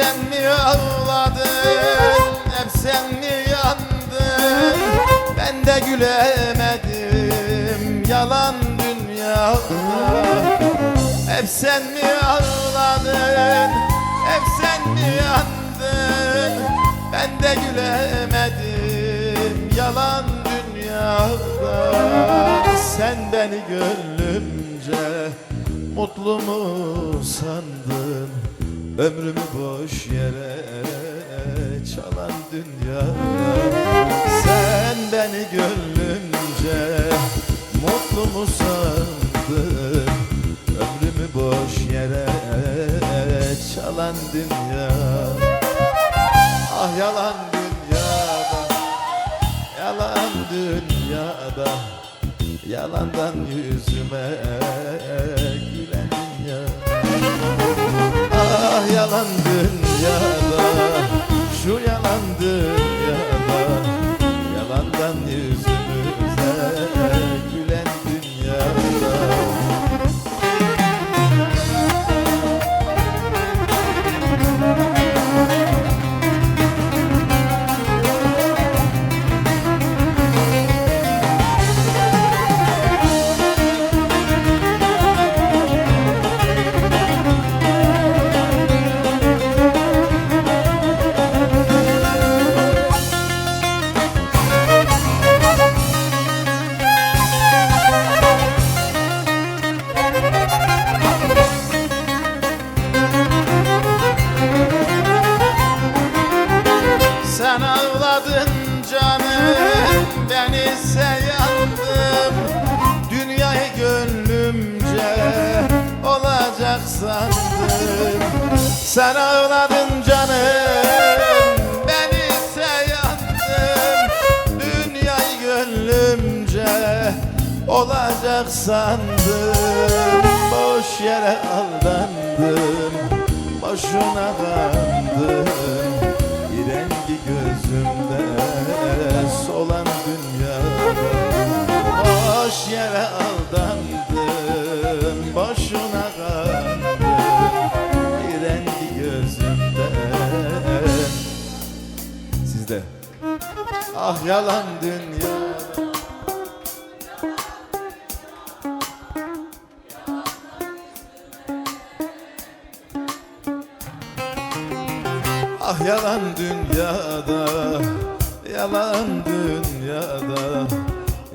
ağladın? Hep sen mi yandın? Ben de gülemedim. Yalan dünyada Hep sen mi ağladın? Hep sen mi yandın? Ben de gülemedim. Yalan dünyada Sen beni gönlümce Mutlu mu sandın Ömrümü boş yere çalan dünyada Sen beni gönlümce mutlu mu sandın? Ömrümü boş yere çalan dünya Ah yalan dünyada Yalan dünyada Yalandan yüzüme dünyada Yalandan yüzümüze ise yandım Dünyayı gönlümce Olacak sandım. Sen ağladın canım Ben ise yandım. Dünyayı gönlümce Olacak sandım. Boş yere aldandım Boşuna kandım yere aldandım Boşuna kandım Bir rengi gözümde. Sizde. Ah yalan dünyada Ah yalan dünyada Yalan dünyada